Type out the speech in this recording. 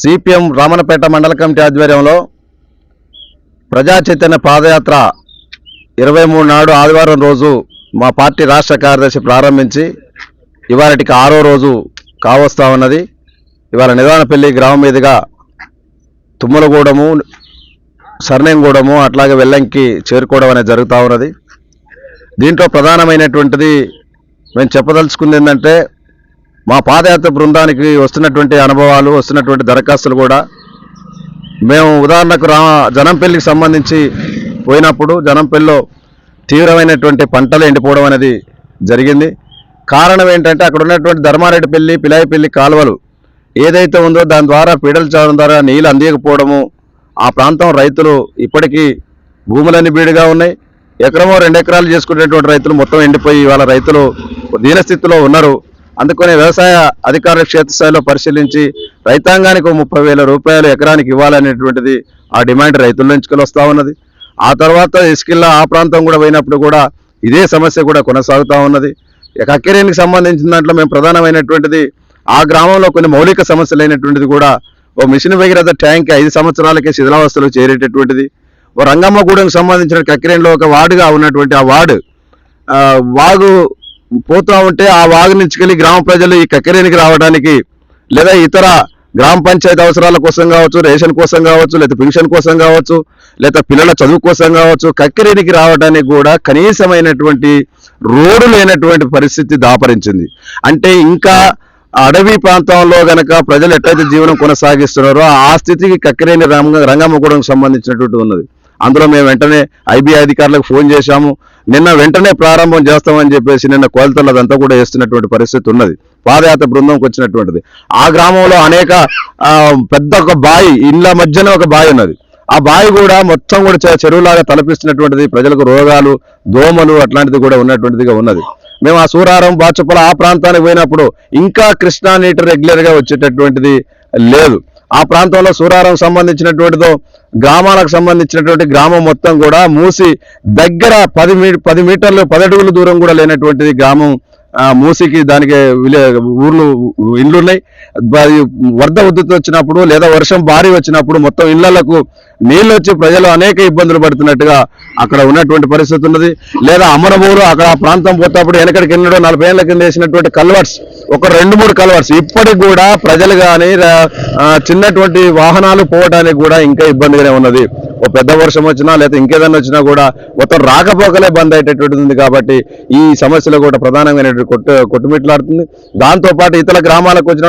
CPM Ramanapeta మండల committee ఆధ్వర్యంలో ప్రజా చైతన్య పాదయాత్ర ఇరవై మూడు నాడు ఆదివారం రోజు మా పార్టీ రాష్ట్ర కార్యదర్శి ప్రారంభించి ఇవాళటికి ఆరో రోజు కావస్తా ఉన్నది. ఇవాళ నిదానపల్లి గ్రామం మీదుగా తుమ్మలగూడెము సర్నేంగూడము అట్లాగే వెల్లంకి చేరుకోవడం అనేది జరుగుతూ ఉన్నది. దీంట్లో ప్రధానమైనటువంటిది మేము చెప్పదలుచుకుంది ఏంటంటే మా పాదయాత్ర బృందానికి వస్తున్నటువంటి అనుభవాలు వస్తున్నటువంటి దరఖాస్తులు కూడా మేము ఉదాహరణకు రా జనంపల్లికి సంబంధించి పోయినప్పుడు జనంపల్లిలో తీవ్రమైనటువంటి పంటలు ఎండిపోవడం అనేది జరిగింది. కారణం ఏంటంటే అక్కడ ఉన్నటువంటి ధర్మారెడ్డిపల్లి పిలాయిపల్లి కాలువలు ఏదైతే ఉందో దాని ద్వారా పీడల చావడం ద్వారా నీళ్ళు అందియకపోవడము ఆ ప్రాంతం రైతులు ఇప్పటికీ భూములన్నీ బీడుగా ఉన్నాయి. ఎకరమో రెండు ఎకరాలు చేసుకునేటువంటి రైతులు మొత్తం ఎండిపోయి ఇవాళ రైతులు దీనస్థితిలో ఉన్నారు. అందుకనే వ్యవసాయ అధికారుల క్షేత్రస్థాయిలో పరిశీలించి రైతాంగానికి ముప్పై వేల రూపాయలు ఎకరానికి ఇవ్వాలనేటువంటిది ఆ డిమాండ్ రైతుల నుంచి వస్తూ ఉన్నది. ఆ తర్వాత ఇసుకిల్లా ఆ ప్రాంతం కూడా పోయినప్పుడు కూడా ఇదే సమస్య కూడా కొనసాగుతూ ఉన్నది. కక్కెరేనికి సంబంధించిన దాంట్లో మేము ప్రధానమైనటువంటిది ఆ గ్రామంలో కొన్ని మౌలిక సమస్యలు అయినటువంటిది కూడా ఓ మిషన్ భగీరథ ట్యాంక్ ఐదు సంవత్సరాలకే శిథిలావస్థలో చేరేటటువంటిది. ఓ రంగమ్మగూడెంకి సంబంధించిన కక్కిరేణిలో ఒక వార్డుగా ఉన్నటువంటి ఆ వార్డు వాగు పోతా ఉంటే ఆ వాగు నుంచి గ్రామ ప్రజలు ఈ కక్కరేనికి రావడానికి లేదా ఇతర గ్రామ పంచాయతీ అవసరాల కోసం కావచ్చు రేషన్ కోసం కావచ్చు లేదా పెన్షన్ కోసం కావచ్చు లేదా పిల్లల చదువు కోసం కావచ్చు కక్కిరేనికి రావడానికి కూడా కనీసమైనటువంటి రోడ్డు లేనటువంటి పరిస్థితి దాపరించింది. అంటే ఇంకా అడవి ప్రాంతంలో గనక ప్రజలు ఎట్లయితే జీవనం కొనసాగిస్తున్నారో ఆ స్థితికి కక్కిరేని రంగ రంగమ్మగూడెంకు సంబంధించినటువంటి ఉన్నది. అందులో మేము వెంటనే ఐబీ అధికారులకు ఫోన్ చేశాము. నిన్న వెంటనే ప్రారంభం చేస్తామని చెప్పేసి నిన్న కోల్తలు అదంతా కూడా వేస్తున్నటువంటి పరిస్థితి ఉన్నది. పాదయాత్ర బృందంకి వచ్చినటువంటిది. ఆ గ్రామంలో అనేక ఆ, పెద్ద ఒక బావి ఇళ్ళ మధ్యన ఒక బావి ఉన్నది. ఆ బావి కూడా మొత్తం కూడా చెరువులాగా తలపిస్తున్నటువంటిది ప్రజలకు రోగాలు దోమలు అట్లాంటిది కూడా ఉన్నటువంటిదిగా ఉన్నది. మేము ఆ సూరారం బాచపల ఆ ప్రాంతానికి పోయినప్పుడు ఇంకా కృష్ణా నీటి రెగ్యులర్గా వచ్చేటటువంటిది లేదు. ఆ ప్రాంతంలో సూరారం సంబంధించినటువంటిదో గ్రామాలకు సంబంధించినటువంటి గ్రామం మొత్తం కూడా మూసి దగ్గర పది మీ పది మీటర్లు పది దూరం కూడా లేనటువంటిది గ్రామం. ఆ, మూసికి దానికి విలే ఊర్లు ఇండ్లు ఉన్నాయి అది వరద ఉద్ధృతి వచ్చినప్పుడు లేదా వర్షం భారీ వచ్చినప్పుడు మొత్తం ఇళ్ళకు నీళ్ళు వచ్చి ప్రజలు అనేక ఇబ్బందులు పడుతున్నట్టుగా అక్కడ ఉన్నటువంటి పరిస్థితి ఉన్నది. లేదా అమరమూరు అక్కడ ఆ ప్రాంతం పోతేప్పుడు వెనకడికి వెళ్ళడం నలభై ఏళ్ళ కింద వేసినటువంటి కల్వర్ట్స్ ఒక రెండు మూడు కలవర్స్. ఇప్పటికి కూడా ప్రజలు కానీ చిన్నటువంటి వాహనాలు పోవడానికి కూడా ఇంకా ఇబ్బందిగానే ఉన్నది. ఓ పెద్ద వర్షం వచ్చినా లేదా ఇంకేదన్నా వచ్చినా కూడా మొత్తం రాకపోకలే బంద్ అయ్యేటటువంటిది ఉంది కాబట్టి ఈ సమస్యలు కూడా ప్రధానమైనటువంటి కొట్టు కొట్టుమిట్లాడుతుంది. దాంతో పాటు ఇతర గ్రామాలకు వచ్చిన